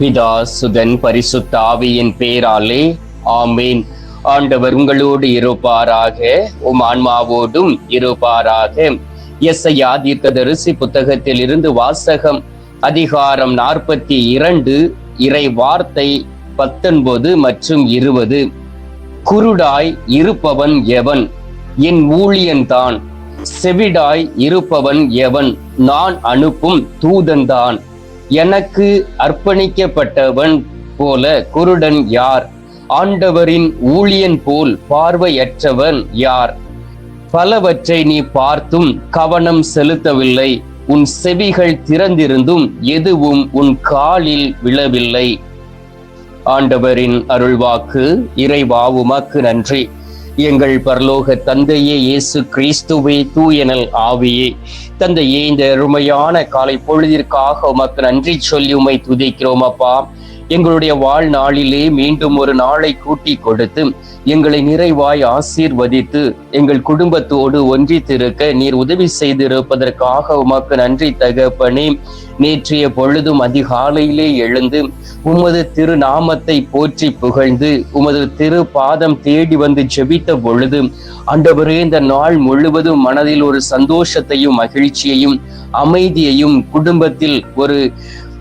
பிதா சுதன் பரிசுத்த ஆவியின் பேராலே ஆமீன். ஆண்டவர் உங்களோடு இருப்பாராக உம் ஆன்மாவோடும் இருப்பாராக. எஸ்ஐயா தீர்க்கதரிசி புத்தகத்தில் இருந்து வாசகம் அதிகாரம் நாற்பத்தி இரண்டு இறை வார்த்தை பத்தொன்பது மற்றும் இருபது. குருடாய் இருப்பவன் எவன்? என் ஊழியன்தான் செவிடாய் இருப்பவன் எவன்? நான் அனுப்பும் தூதன்தான் எனக்கு அர்ப்பணிக்கப்பட்டவன் போல குருடன் யார்? ஆண்டவரின் ஊழியன் போல் பார்வையற்றவன் யார்? பலவற்றை நீ பார்த்தும் கவனம் செலுத்தவில்லை. உன் செவிகள் திறந்திருந்தும் எதுவும் உன் காலில் விழவில்லை. ஆண்டவரின் அருள்வாக்கு இறைவா உமக்கு நன்றி. எங்கள் பரலோக தந்தையே இயேசு கிறிஸ்துவே தூயனல் ஆவியே. தந்தையே இந்த அருமையான காலை பொழுதிற்காக உமக்கு நன்றி சொல்லி உமை துதிக்கிறோம் அப்பா. எங்களுடைய வாழ்நாளிலே மீண்டும் ஒரு நாளை கூட்டி கொடுத்து எங்களை நிறைவாய் ஆசீர்வதித்து எங்கள் குடும்பத்தோடு ஒன்றித்திருக்க நீர் உதவி செய்திருப்பதற்காக உமக்கு நன்றி தகப்பனே. நேற்றைய பொழுதும் அதிகாலையிலே எழுந்து உமது திருநாமத்தை போற்றி புகழ்ந்து உமது திரு பாதம் தேடி வந்து ஜெபித்த பொழுது அண்டவரே இந்த நாள் முழுவதும் மனதில் ஒரு சந்தோஷத்தையும் மகிழ்ச்சியையும் அமைதியையும் குடும்பத்தில் ஒரு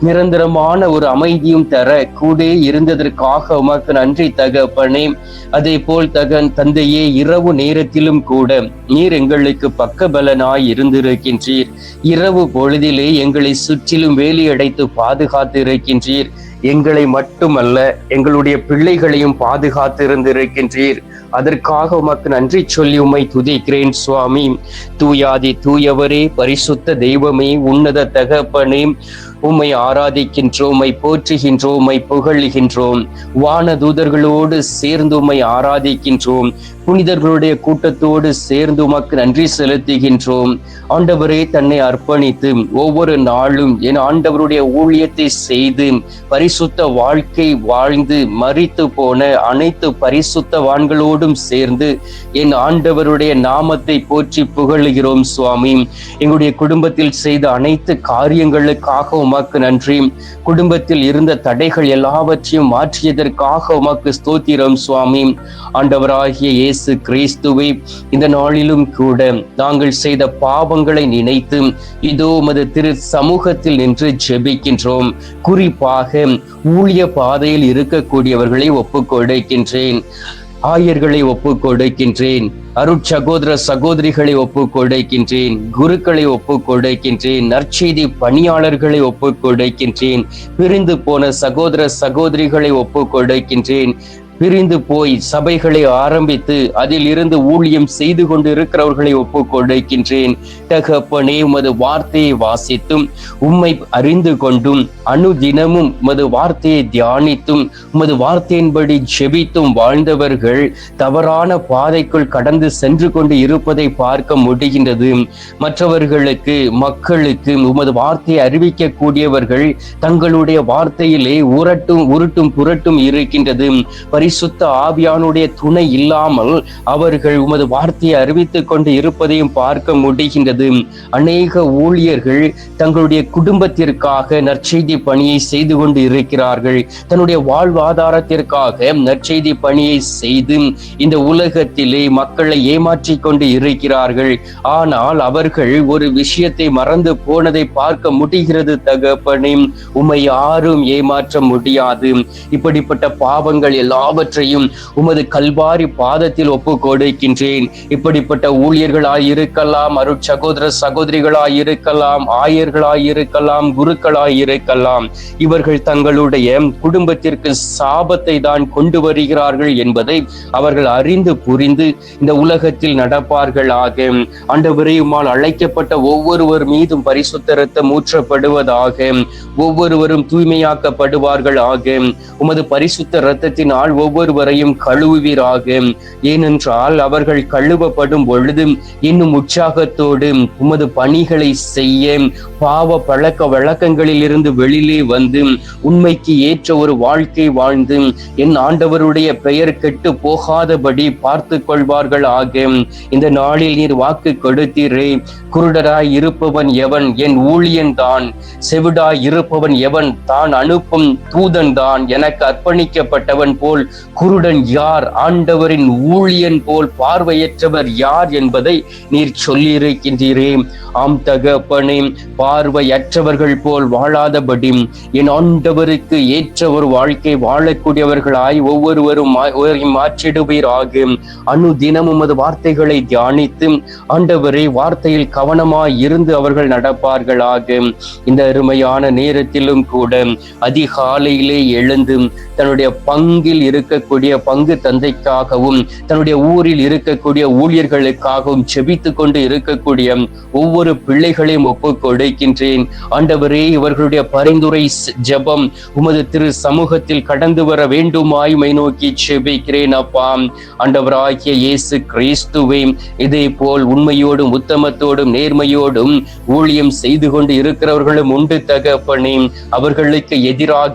நிரந்தரமான ஒரு அமைதியும் தர கூட இருந்ததற்காக உமக்கு நன்றி தகப்பனே. அதே போல் தகன் தந்தையே இரவு நேரத்திலும் கூட நீர் எங்களுக்கு பக்கபலனாய் இருந்திருக்கின்றீர். இரவு பொழுதிலே எங்களை சுற்றிலும் வேலியடைத்து பாதுகாத்து இருக்கின்றீர் எங்களை மட்டுமல்ல எங்களுடைய பிள்ளைகளையும் பாதுகாத்து இருந்திருக்கின்றீர் அதற்காக உமக்கு நன்றி சொல்லி உம்மை துதிக்கிறேன் சுவாமி. தூயாதி தூயவரே பரிசுத்த தெய்வமே உன்னத தகப்பனே. உம்மை ஆராதிக்கின்றோம் உம்மை போற்றுகின்றோம் உம்மை புகழ்கின்றோம். வான தூதர்களோடு சேர்ந்து உம்மை ஆராதிக்கின்றோம். புனிதர்களுடைய கூட்டத்தோடு சேர்ந்து உமக்கு நன்றி செலுத்துகின்றோம். ஆண்டவரே தன்னை அர்ப்பணித்து ஒவ்வொரு நாளும் என் ஆண்டவருடைய ஊழியத்தை செய்து பரிசுத்த வாழ்க்கை வாழ்ந்து மறித்து போன அனைத்து பரிசுத்தவான்களோடும் சேர்ந்து என் ஆண்டவருடைய நாமத்தை போற்றி புகழுகிறோம் சுவாமி. எங்களுடைய குடும்பத்தில் செய்த அனைத்து காரியங்களுக்காக உமக்கு உமக்கு நன்றி. குடும்பத்தில் இருந்த தடைகள் எல்லாவற்றையும் மாற்றியதற்காக உமக்கு ஸ்தோத்திரம் சுவாமி. ஆண்டவராகிய இயேசு கிறிஸ்துவை இந்த நாளிலும் கூட நாங்கள் செய்த பாவங்களை நினைத்து இதோ உமது திரு சமூகத்தில் நின்று ஜெபிக்கின்றோம். குறிப்பாக ஊழிய பாதையில் இருக்கக்கூடியவர்களை ஒப்புக் கொடுக்கின்றேன் ஆயர்களை ஒப்பு கொடுக்கின்றேன் அருட்சகோதர சகோதரிகளை ஒப்புக் கொடுக்கின்றேன் குருக்களை ஒப்புக் கொடுக்கின்றேன் நற்செய்தி பணியாளர்களை ஒப்புக் கொடுக்கின்றேன் பிரிந்து போன சகோதர சகோதரிகளை ஒப்பு கொடுக்கின்றேன் பிரிந்து போய் சபைகளை ஆரம்பித்து அதில் இருந்து ஊழியம் செய்து கொண்டு இருக்கிறவர்களை ஒப்புக் கொடுக்கின்றேன். தகப்பனே உமது வார்த்தையை வாசித்தும் உம்மை அறிந்து கொண்டும் அனுதினமும் உமது வார்த்தையை தியானித்தும் உமது வார்த்தையின்படி ஜெபித்தும் வாழ்ந்தவர்கள் தவறான பாதைக்குள் கடந்து சென்று கொண்டு இருப்பதை பார்க்க முடிகின்றது. மற்றவர்களுக்கு மக்களுக்கு உமது வார்த்தையை அறிவிக்கக்கூடியவர்கள் தங்களுடைய வார்த்தையிலே உரட்டும் உருட்டும் புரட்டும் இருக்கின்றது. பரிசுத்த ஆவியானுடைய துணை இல்லாமல் அவர்கள் உமது வார்த்தையை அறிவித்துக் கொண்டு இருப்பதையும் பார்க்க முடிகின்றது. அநேக ஊழியர்கள் தங்களுடைய குடும்பத்திற்காக நற்செய்தி பணியை செய்து கொண்டு இருக்கிறார்கள். தன்னுடைய வாழ்வாதாரத்திற்காக நற்செய்தி பணியை செய்து இந்த உலகத்திலே மக்களை ஏமாற்றி கொண்டு இருக்கிறார்கள். ஆனால் அவர்கள் ஒரு விஷயத்தை மறந்து போனதை பார்க்க முடிகிறது தகப்பனே. உம்மை யாரும் ஏமாற்ற முடியாது. இப்படிப்பட்ட பாவங்கள் எல்லாம் எல்லாவற்றையும் உமது கல்வாரி பாதத்தில் ஒப்பு கொடுக்கின்றேன் இப்படிப்பட்ட ஊழியர்களாய் இருக்கலாம் அருட்சகோதர சகோதரிகளாய் இருக்கலாம் ஆயர்களாய் இருக்கலாம் குருக்களாய் இருக்கலாம் இவர்கள் தங்களுடைய குடும்பத்திற்கு சாபத்தை தான் கொண்டு வருகிறார்கள் என்பதை அவர்கள் அறிந்து புரிந்து இந்த உலகத்தில் நடப்பார்கள் ஆக. ஆண்டவரையுமால் அழைக்கப்பட்ட ஒவ்வொருவர் மீதும் பரிசுத்த ரத்தம் ஊற்றப்படுவதாக ஒவ்வொருவரும் தூய்மையாக்கப்படுவார்கள் ஆக. உமது பரிசுத்த ரத்தத்தினால் ஒவ்வொருவரையும் கழுவுவீராக. ஏனென்றால் அவர்கள் கழுவப்படும் பொழுது இன்னும் உற்சாகத்தோடு உமது பணிகளை செய்ய பாவ பழக்க வழக்கங்களில் இருந்து வெளியிலே வந்து உண்மைக்கு ஏற்ற ஒரு வாழ்க்கை வாழ்ந்து என் ஆண்டவருடைய பெயர் கெட்டு போகாதபடி பார்த்து கொள்வார்கள் ஆக இந்த நாளில் நீர் வாக்கு கொடுத்தீரே. குருடராய் இருப்பவன் எவன்? என் ஊழியன் தான். செவிடாய் இருப்பவன் எவன்? தான் அனுப்பும் தூதன் தான். எனக்கு அர்ப்பணிக்கப்பட்டவன் போல் குருடன் யார்? ஆண்டவரின் ஊழியன் போல் பார்வையற்றவர் யார் என்பதை நீர் சொல்லியிருக்கின்றீரே. ஆம் தகப்பனே பார்வையற்றவர்கள் போல் வாழாதபடி என் ஆண்டவருக்கு ஏற்ற ஒரு வாழ்க்கை வாழக்கூடியவர்களாய் ஒவ்வொருவரும் மாற்றிடுவீராக. அனு தினமும் அது வார்த்தைகளை தியானித்து ஆண்டவரே வார்த்தையில் கவனமாய் இருந்து அவர்கள் நடப்பார்களாக. இந்த அருமையான நேரத்திலும் கூட அதிகாலையிலே எழுந்து தன்னுடைய பங்கில் இருக்கக்கூடிய பங்கு தந்தைக்காகவும் தன்னுடைய ஊரில் இருக்கக்கூடிய ஊழியர்களுக்காகவும் செபித்து கொண்டு இருக்கக்கூடிய ஒவ்வொரு பிள்ளைகளையும் ஒப்பு கொடுக்கின்றேன். ஆண்டவரே இவர்களுடைய பரிந்துரை ஜபம் உமது திரு சமூகத்தில் கடந்து வர வேண்டுமாய் மை நோக்கி செபிக்கிறேன் அப்பா. ஆண்டவராகிய இயேசு கிறிஸ்துவை இதே போல் உண்மையோடும் உத்தமத்தோடும் நேர்மையோடும் ஊழியம் செய்து கொண்டு இருக்கிறவர்களும் உண்டு தகப்பனே. அவர்களுக்கு எதிராக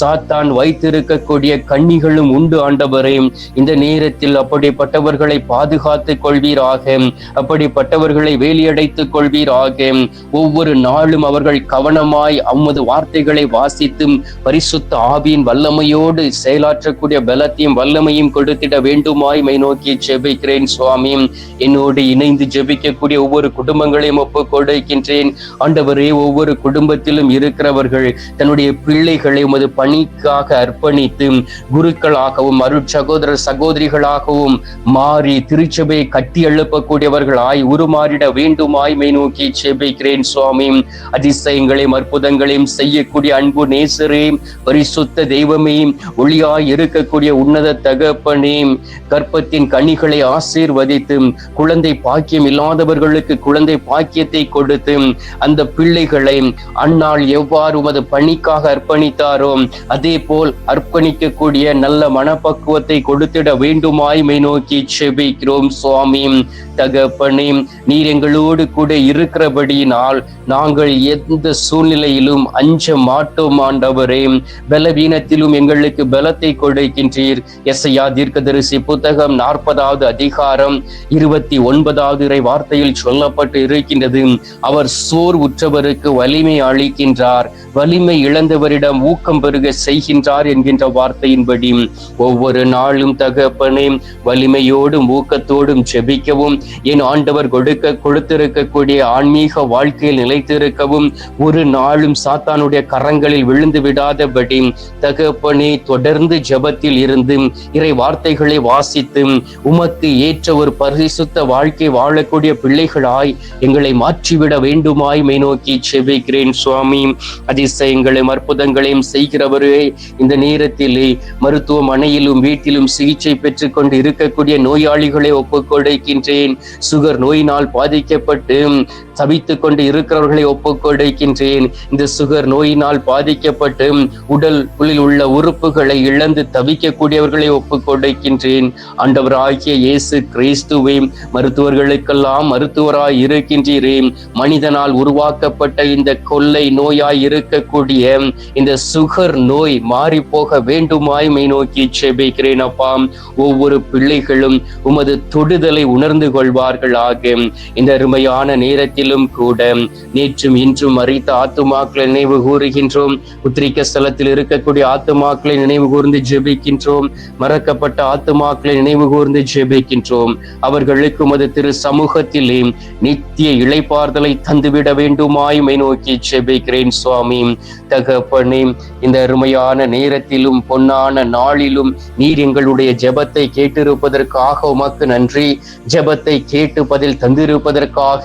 சாத்தான் வைத்திருக்கக்கூடிய கண்ணிகள் கண்ணிகளும் உண்டு ஆண்டவரே. இந்த நேரத்தில் அப்படிப்பட்டவர்களை பாதுகாத்துக் கொள்வீராக. அப்படிப்பட்டவர்களை வேலியடைத்துக் கொள்வீராக. ஒவ்வொரு நாளும் அவர்கள் கவனமாய் அம்மது வார்த்தைகளை வாசித்தும் பரிசுத்த ஆவியின் வல்லமையோடு செயலாற்றக்கூடிய பலத்தையும் வல்லமையும் கொடுத்திட வேண்டுமாய் மை நோக்கி ஜெபிக்கிறேன் சுவாமி. என்னோடு இணைந்து ஜெபிக்கக்கூடிய ஒவ்வொரு குடும்பங்களையும் ஒப்பு கொடுக்கின்றேன். ஆண்டவரே ஒவ்வொரு குடும்பத்திலும் இருக்கிறவர்கள் தன்னுடைய பிள்ளைகளை உமது பணிக்காக அர்ப்பணித்து குரு பிதாக்களாகவும் அருட் சகோதர சகோதரிகளாகவும் மாறி திருச்சபையை கட்டி எழுப்பக்கூடியவர்களாய் உருமாறிட வேண்டுமாய் மை நோக்கி ஜெபிக்கிறேன் சுவாமி. அதிசயங்களையும் அற்புதங்களையும் செய்யக்கூடிய அன்பு நேசரே பரிசுத்த தெய்வமே ஒளியாய் இருக்கக்கூடிய உன்னத தகப்பனே கற்பத்தின் கனிகளை ஆசீர்வதித்து குழந்தை பாக்கியம் இல்லாதவர்களுக்கு குழந்தை பாக்கியத்தை கொடுத்து அந்த பிள்ளைகளை அன்னால் எவ்வாறு உமது பணிக்காக அர்ப்பணித்தாரோ அதே போல் அர்ப்பணிக்கக்கூடிய நல்ல மனப்பக்குவத்தை கொடுத்திட வேண்டுமாய் மை நோக்கி செபிக்கிறோம் சுவாமி. தகப்பனே நீர் எங்களோடு கூட இருக்கிறபடியினால் நாங்கள் எந்த சூழ்நிலையிலும் அஞ்ச மாட்டோம் ஆண்டவரே. பலவீனத்திலும் எங்களுக்கு பலத்தை கொடுக்கின்றீர். எஸ்ஐயா தீர்க்கதரிசி புத்தகம் நாற்பதாவது அதிகாரம் இருபத்தி ஒன்பதாவது இறை வார்த்தையில் சொல்லப்பட்டு இருக்கின்றது. அவர் சோர் உற்றவருக்கு வலிமை அளிக்கின்றார். வலிமை இழந்தவரிடம் ஊக்கம் பெருக செய்கின்றார் என்கின்ற வார்த்தையின்படி. ஒவ்வொரு நாளும் தகப்பனே வலிமையோடும் ஊக்கத்தோடும் ஜெபிக்கவும் என் ஆண்டவர் கொடுக்க கொடுத்திருக்கக்கூடிய ஆன்மீக வாழ்க்கையில் நிலைத்திருக்கவும் ஒரு நாளும் சாத்தானுடைய கரங்களில் விழுந்து விடாதபடி தகப்பனே தொடர்ந்து ஜபத்தில் இருந்து இறை வார்த்தைகளை வாசித்து உமக்கு ஏற்ற ஒரு பரிசுத்த வாழ்க்கை வாழக்கூடிய பிள்ளைகளாய் எங்களை மாற்றிவிட வேண்டுமாய் மை நோக்கி செபிக்கிறேன் சுவாமி. அதிசயங்களையும் அற்புதங்களையும் செய்கிறவரே இந்த நேரத்திலே மருத்துவ மருத்துவமனையிலும் வீட்டிலும் சிகிச்சை பெற்றுக் கொண்டு இருக்கக்கூடிய நோயாளிகளை ஒப்புக்கொடுக்கின்றேன் சுகர் நோயினால் பாதிக்கப்பட்டு தவித்துக் கொண்டு இருக்கிறவர்களை ஒப்புக்கொடுக்கின்றேன். இந்த சுகர் நோயினால் பாதிக்கப்பட்டு உடல் உள்ளில் உள்ள உறுப்புகளை இழந்து தவிக்கக்கூடியவர்களை ஒப்புக்கொடுக்கின்றேன். ஆண்டவராகிய இயேசு கிறிஸ்துவே மருத்துவர்களுக்கெல்லாம் மருத்துவராய் இருக்கின்றீரே மனிதனால் உருவாக்கப்பட்ட இந்த கொள்ளை நோயாய் இருக்கக்கூடிய இந்த சுகர் நோய் மாறி போக வேண்டுமாய் மை நோக்கி செபிக்கிறேன் அப்பா. ஒவ்வொரு பிள்ளைகளும் உமது தொடுதலை உணர்ந்து கொள்வார்களாக. இந்த அருமையான நேரத்தில் நேரத்திலும் கூட. நேற்றும் இன்றும் மறித்த ஆத்துமாக்களை நினைவு கூறுகின்றோம். உத்திரிக்க ஸ்தலத்தில் இருக்கக்கூடிய ஆத்துமாக்களை நினைவு கூர்ந்து ஜெபிக்கின்றோம். மறக்கப்பட்ட ஆத்துமாக்களை நினைவு கூர்ந்து ஜெபிக்கின்றோம். அவர்களுக்கு உமது திரு சமூகத்திலே நித்திய இழைப்பார்தலை தந்துவிட வேண்டுமாய் மை நோக்கி ஜெபிக்கிறேன் சுவாமி. தகப்பனே இந்த அருமையான நேரத்திலும் பொன்னான நாளிலும் நீர் எங்களுடைய ஜெபத்தை கேட்டிருப்பதற்காக உமக்கு நன்றி. ஜெபத்தை கேட்டு பதில் தந்திருப்பதற்காக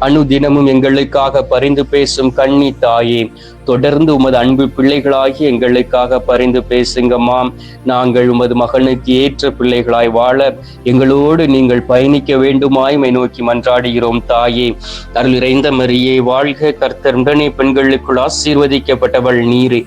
அனுதினமும் எங்களுக்காக பரிந்து பேசும் கண்ணி தாயே தொடர்ந்து உமது அன்பு பிள்ளைகளாகி எங்களுக்காக பரிந்து பேசுங்கம்மா நாங்கள் உமது மகனுக்கு ஏற்ற பிள்ளைகளாய் வாழ எங்களோடு நீங்கள் பயணிக்க வேண்டுமாய்மை நோக்கி மன்றாடுகிறோம் தாயே. அருள் இறைந்த மரியே வாழ்க கர்த்தர் உடனே பெண்களுக்குள் ஆசீர்வதிக்கப்பட்டவள் நீரே.